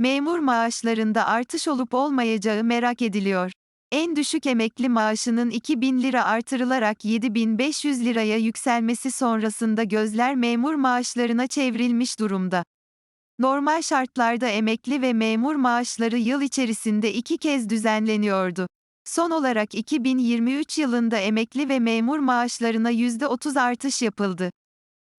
Memur maaşlarında artış olup olmayacağı merak ediliyor. En düşük emekli maaşının 2000 lira artırılarak 7500 liraya yükselmesi sonrasında gözler memur maaşlarına çevrilmiş durumda. Normal şartlarda emekli ve memur maaşları yıl içerisinde iki kez düzenleniyordu. Son olarak 2023 yılında emekli ve memur maaşlarına %30 artış yapıldı.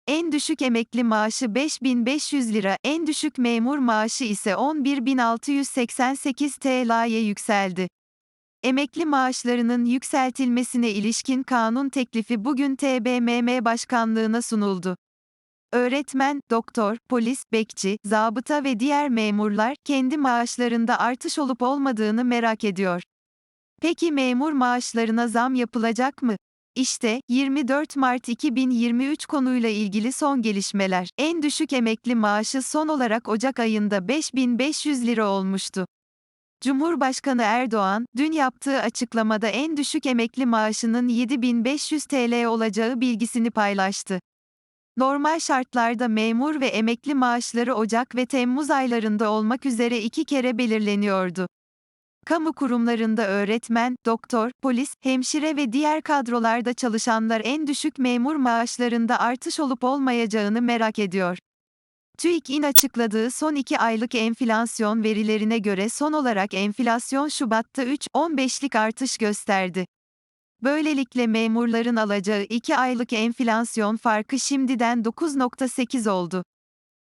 En düşük emekli maaşı 5500 lira, en düşük memur maaşı ise 11688 TL'ye yükseldi. Emekli maaşlarının yükseltilmesine ilişkin kanun teklifi bugün TBMM Başkanlığına sunuldu. Öğretmen, doktor, polis, bekçi, zabıta ve diğer memurlar kendi maaşlarında artış olup olmadığını merak ediyor. Peki memur maaşlarına zam yapılacak mı? İşte 24 Mart 2023 konuyla ilgili son gelişmeler. En düşük emekli maaşı son olarak Ocak ayında 5500 lira olmuştu. Cumhurbaşkanı Erdoğan, dün yaptığı açıklamada en düşük emekli maaşının 7500 TL olacağı bilgisini paylaştı. Normal şartlarda memur ve emekli maaşları Ocak ve Temmuz aylarında olmak üzere iki kere belirleniyordu. Kamu kurumlarında öğretmen, doktor, polis, hemşire ve diğer kadrolarda çalışanlar en düşük memur maaşlarında artış olup olmayacağını merak ediyor. TÜİK'in açıkladığı son 2 aylık enflasyon verilerine göre son olarak enflasyon Şubat'ta 3.15'lik artış gösterdi. Böylelikle memurların alacağı 2 aylık enflasyon farkı şimdiden 9.8 oldu.